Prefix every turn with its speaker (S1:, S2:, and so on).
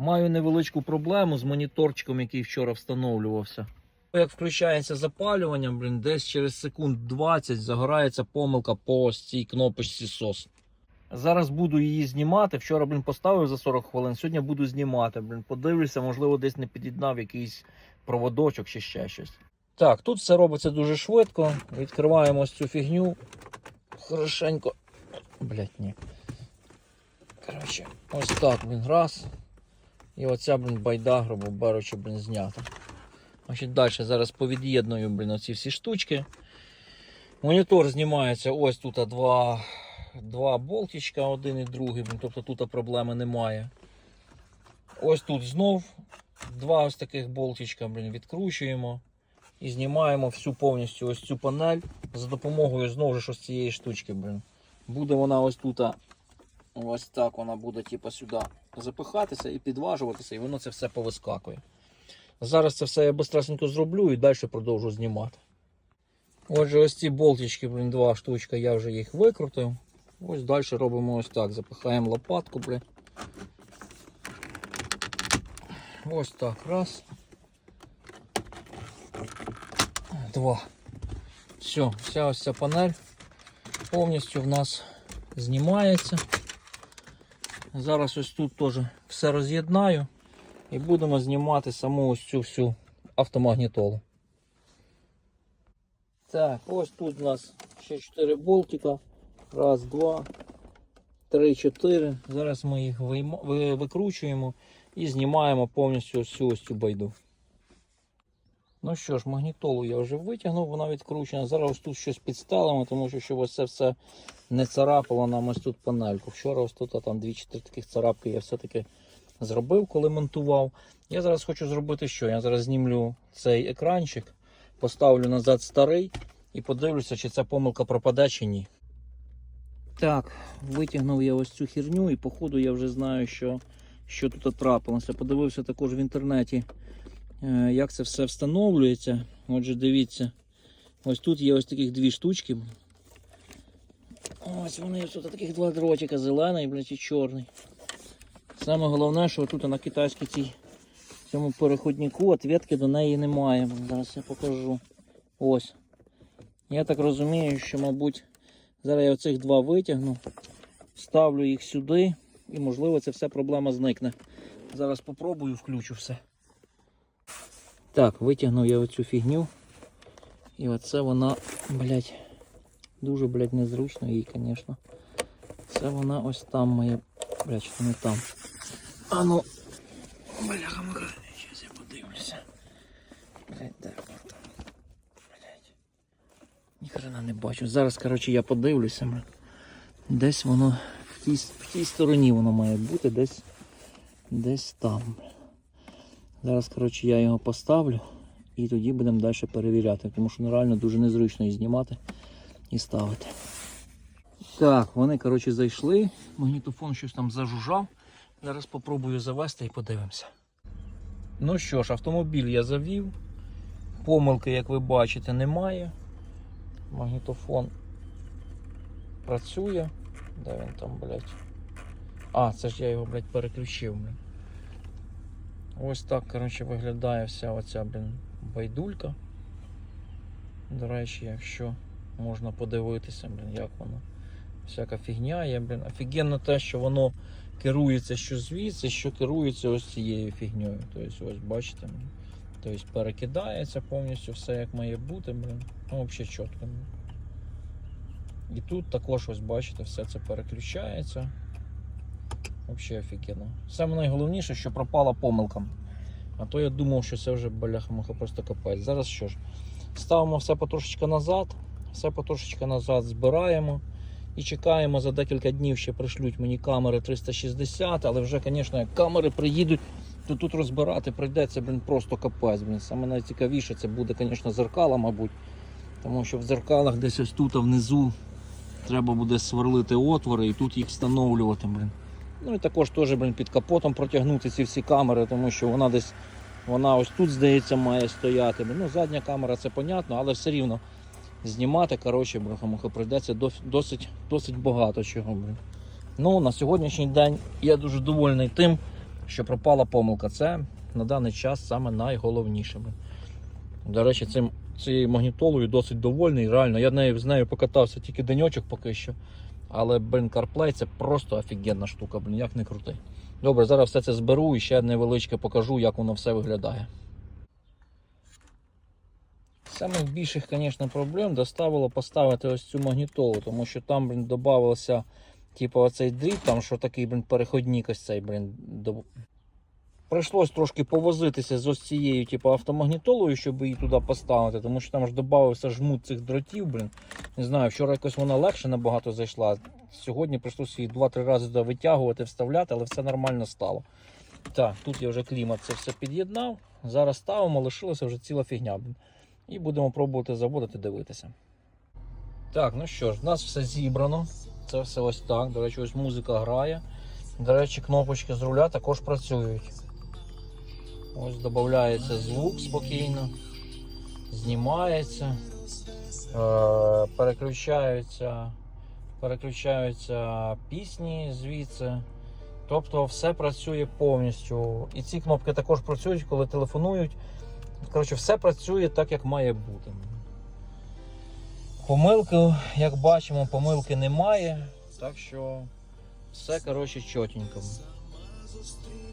S1: Маю невеличку проблему з моніторчиком, який вчора встановлювався. Як включається запалювання, блін, десь через секунд 20 загорається помилка по цій кнопочці SOS. Зараз буду її знімати. Вчора, блін, поставив за 40 хвилин, сьогодні буду знімати. Блін, подивлюся, можливо, десь не під'єднав якийсь проводочок чи ще щось. Так, тут все робиться дуже швидко. Відкриваємо ось цю фігню. Хорошенько. Блять, ні. Коротше, ось так, блін, раз. І оця, блін, байда, грубо беручи, блін, знята. Значить, далі зараз повід'єдную, блін, оці всі штучки. Монітор знімається ось тут два, два болтичка, один і другий, блін, тобто тут проблеми немає. Ось тут знов два ось таких болтичка, блін, відкручуємо і знімаємо всю повністю ось цю панель за допомогою знову ж ось цієї штучки, блін. Буде вона ось тут. Ось так вона буде, типу, сюди запихатися і підважуватися, і воно це все повискакує. Зараз це все я бистренько зроблю і далі продовжу знімати. Отже, ось ці болтички, блін, два штучка, я вже їх викрутив. Ось далі робимо ось так. Запихаємо лопатку, блін. Ось так. Раз. Два. Все, вся ось ця панель повністю в нас знімається. Зараз ось тут теж все роз'єднаю і будемо знімати саму ось цю всю автомагнітолу. Так, ось тут у нас ще 4 болтика. Раз, два, три, чотири. Зараз ми їх викручуємо і знімаємо повністю всю ось цю байду. Ну що ж, магнітолу я вже витягнув, вона відкручена. Зараз ось тут щось підстелимо, тому що щоб ось це все не царапало нам ось тут панельку. Вчора ось тут а там 2-4 таких царапки я все-таки зробив, коли монтував. Я зараз хочу зробити що? Я зараз знімлю цей екранчик, поставлю назад старий і подивлюся, чи ця помилка пропаде чи ні. Так, витягнув я ось цю херню і походу я вже знаю, що, що тут трапилося. Подивився також в інтернеті, як це все встановлюється. Отже, дивіться, ось тут є ось таких дві штучки. Ось вони тут таких два дротика, зелений блядь, і чорний. Саме головне, що тут на китайській цій цьому переходнику ответки до неї немає. Зараз я покажу. Ось. Я так розумію, що, мабуть, зараз я оцих два витягну, ставлю їх сюди і, можливо, це все проблема зникне. Зараз попробую, включу все. Так, витягнув я оцю фігню. І оце вона, блядь, дуже, блядь, незручно їй, звісно. Це вона ось там має. Блядь, що не там. А ну. Бляха, муха. Зараз я подивлюся. Блядь, де воно там? Блядь. Ніхрена не бачу. Зараз, коротше, я подивлюся. бля. Десь воно в тій, в тій стороні воно має бути, десь, десь там. Зараз, коротше, я його поставлю і тоді будемо далі перевіряти, тому що ну, реально дуже незручно її знімати і ставити. Так, вони, коротше, зайшли. Магнітофон щось там зажужжав. Зараз спробую завести і подивимося. Ну що ж, автомобіль я завів. Помилки, як ви бачите, немає. Магнітофон працює. Де він там, блядь? А, це ж я його, блядь, переключив. Блядь. Ось так, коротше, виглядає вся оця, блін, байдулька. До речі, якщо можна подивитися, блін, як воно. Всяка фігня є, блін. Офігенно те, що воно керується що звідси, що керується ось цією фігньою. Тобто, ось бачите, блін. Тобто перекидається повністю все як має бути, блін. Ну, взагалі чітко. блін. І тут також, ось бачите, все це переключається. Взагалі офігенно. Саме найголовніше, що пропала помилка. А то я думав, що це вже бляха-муха просто капець. Зараз що ж, ставимо все потрошечки назад, все потрошечки назад збираємо і чекаємо за декілька днів ще пришлють мені камери 360, але вже, звісно, як камери приїдуть, то тут розбирати прийдеться, блін, просто капець. Блін. Саме найцікавіше це буде, звісно, зеркала, мабуть. Тому що в зеркалах десь ось тут а внизу треба буде сверлити отвори і тут їх встановлювати. Блін. Ну і також теж блін, під капотом протягнути ці всі камери, тому що вона десь вона ось тут, здається, має стояти. Ну, задня камера це понятно, але все рівно знімати, коротше, бляха-муха, прийдеться досить, досить багато чого. Блін. Ну, на сьогоднішній день я дуже довольний тим, що пропала помилка. Це на даний час саме найголовніше. До речі, цим, цією магнітолою досить довольний. Реально, я нею, з нею покатався тільки деньочок поки що. Але блін, CarPlay це просто офігенна штука, блін, як не крути. Добре, зараз все це зберу і ще невеличке покажу, як воно все виглядає. Самих більших, звісно, проблем доставило поставити ось цю магнітолу, тому що там, блін, додався типу, оцей дріт, там що такий, блін, переходник ось цей, блін. Прийшлось трошки повозитися з ось цією, типу, автомагнітолою, щоб її туди поставити, тому що там ж додавався жмут цих дротів, блін. Не знаю, вчора якось вона легше набагато зайшла. Сьогодні прийшлося її 2-3 рази туди витягувати, вставляти, але все нормально стало. Так, тут я вже клімат це все під'єднав. Зараз ставимо, лишилася вже ціла фігня. блін. І будемо пробувати заводити, дивитися. Так, ну що ж, в нас все зібрано. Це все ось так. До речі, ось музика грає. До речі, кнопочки з руля також працюють. Ось додається звук спокійно, знімається, е, переключаються, переключаються пісні звідси. Тобто все працює повністю. І ці кнопки також працюють, коли телефонують. Коротше, все працює так, як має бути. Помилки, як бачимо, помилки немає. Так що все, коротше, чотенько.